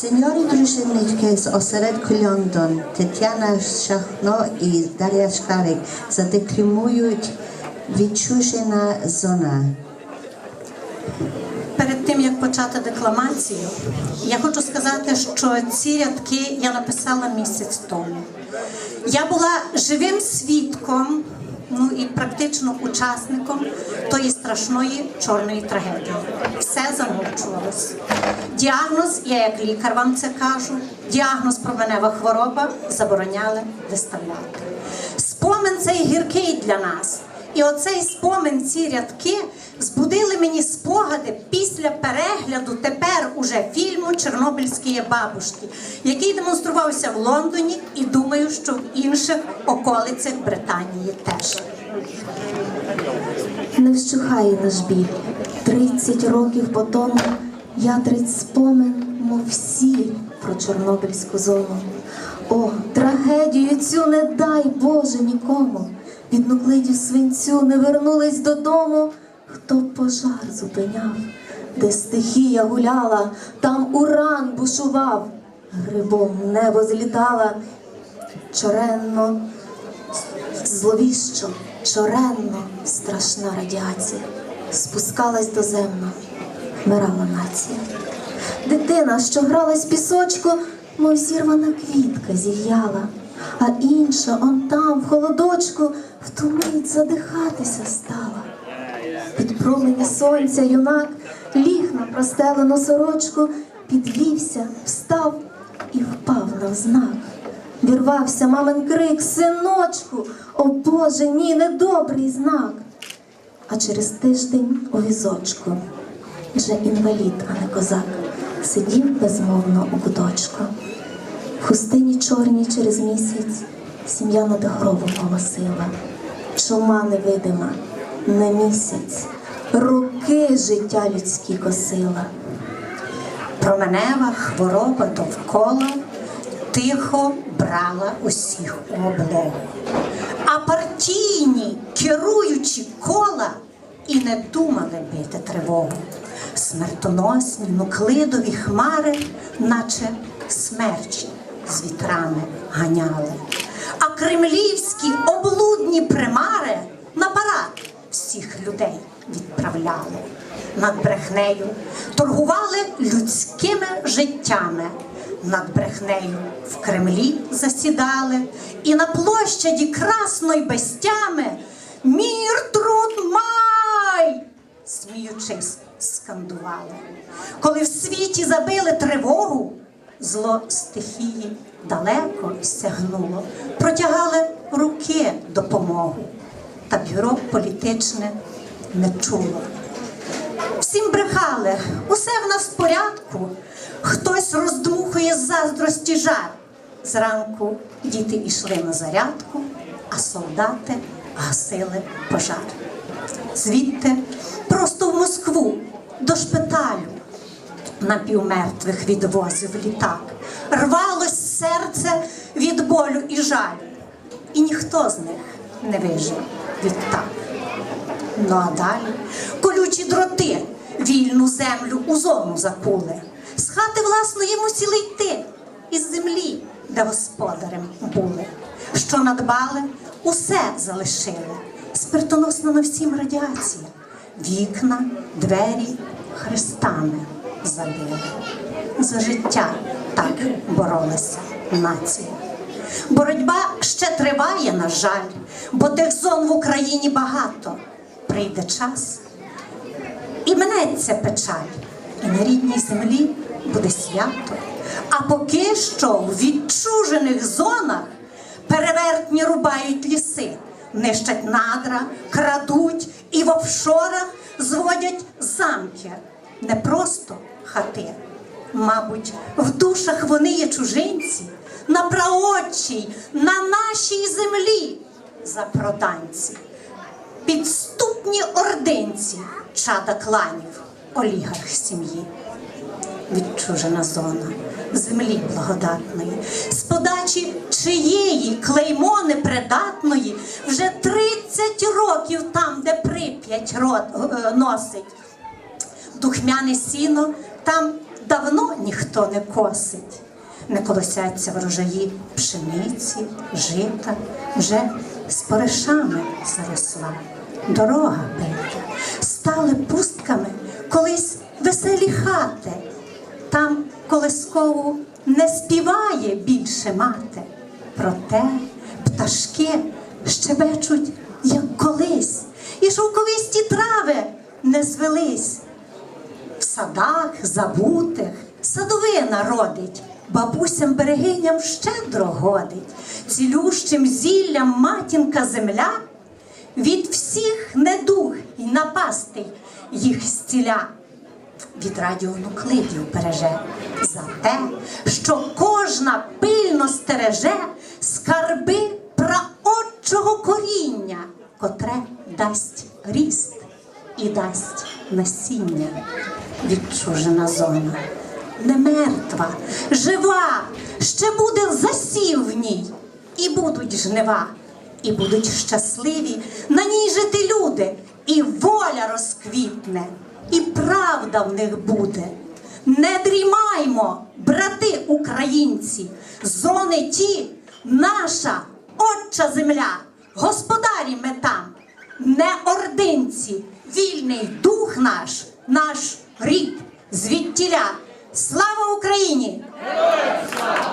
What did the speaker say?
Seniori drużynniczki z ośrodku London, Tetiana Szachno i Daria Szklarek zadeklamują відчужена зона. Перед тим як почати декламацію, я хочу сказати, що ці рядки я написала місяць тому. Я була живим свідком, ну і практично учасником тої страшної чорної трагедії. Все замовчувалось. Діагноз, я як лікар вам це кажу, діагноз променева хвороба забороняли виставляти. Спомин цей гіркий для нас. І оцей спомин, ці рядки збудили мені спогади після перегляду тепер уже фільму Чорнобильські бабушки, який демонструвався в Лондоні, і думаю, що в інших околицях Британії теж. Не вщухає наш біль. Тридцять років по тому ятрить спомин, мов сіль про Чорнобильську зону. О, трагедію цю не дай Боже нікому. Від нуклидів свинцю не вернулись додому. Хто пожар зупиняв, де стихія гуляла, там уран бушував, грибом небо злітала, чоренно Зловіщо, чоренно, страшна радіація спускалась до доземно, вмирала нація. Дитина, що гралась пісочку, мов зірвана квітка зів'яла, а інша, он там, в холодочку, в ту мить задихатися стала. Під промені сонця юнак ліг на простелену сорочку, підвівся, встав і впав навзнак. Вірвався мамин крик, синочку, о Боже, ні, недобрий знак. А через тиждень у візочку, вже інвалід, а не козак, сидів безмовно у куточку. Хустині чорній через місяць сім'я над гробом голосила. Чума невидима на місяць, роки життя людські косила. Променева хвороба довкола тихо брала усіх у облогу. А партійні керуючі кола і не думали бити тривогу. Смертоносні нуклидові хмари, наче смерчі з вітрами ганяли. А кремлівські облудні примари на парад всіх людей відправляли. Над брехнею торгували людськими життями. Над брехнею в Кремлі засідали, і на площаді красної безтями мір труд май! сміючись, скандували. Коли в світі забили тривогу, зло стихії далеко сягнуло, протягали руки допомогу, та бюро політичне не чуло. Всім брехали, усе в нас в порядку. Хтось роздмухує з заздрості жар. Зранку діти йшли на зарядку, а солдати гасили пожар. Звідти просто в Москву до шпиталю напівмертвих відвозив літак. Рвалось серце від болю і жалю, і ніхто з них не вижив відтак. Ну а далі колючі дроти вільну землю у зону закули. З хати власної мусили йти із землі, де господарем були. Що надбали, усе залишили. Спиртоносна на всім радіація. Вікна, двері хрестами забили. За життя так боролася нація. Боротьба ще триває, на жаль, бо тих зон в Україні багато. Прийде час, і минеться печаль, і на рідній землі буде свято. А поки що в відчужених зонах перевертні рубають ліси, нищать надра, крадуть і в офшорах зводять замки, не просто хати. Мабуть, в душах вони є чужинці, на праотчій, на нашій землі запроданці підступні ординці, чада кланів, олігарх сім'ї. Відчужена зона землі благодатної, з подачі чиєї клеймо непридатної вже 30 років там, де прип'ять е, носить. Духмяне сіно, там давно ніхто не косить. Не колосяться врожаї пшениці, жита, вже з паришами заросла. Дорога бита, стали пустками колись веселі хати. Там колискову не співає більше мати. Проте пташки щебечуть, як колись, і шовковисті трави не звелись. Садах забутих. Садовина родить, бабусям берегиням щедро годить, цілющим зіллям матінка земля. Від всіх недуг і напастей їх зціля. Від радіонуклидів береже. За те, що кожна пильно стереже скарби праотчого коріння, котре дасть ріст і дасть насіння. Відчужена зона, не мертва, жива, ще буде засів в і будуть жнива, і будуть щасливі на ній жити люди, і воля розквітне, і правда в них буде. Не дрімаймо, брати українці, зони ті, наша отча земля, господарі ми там, не ординці, вільний дух наш, наш рід звідтіля. Слава Україні! Героям слава!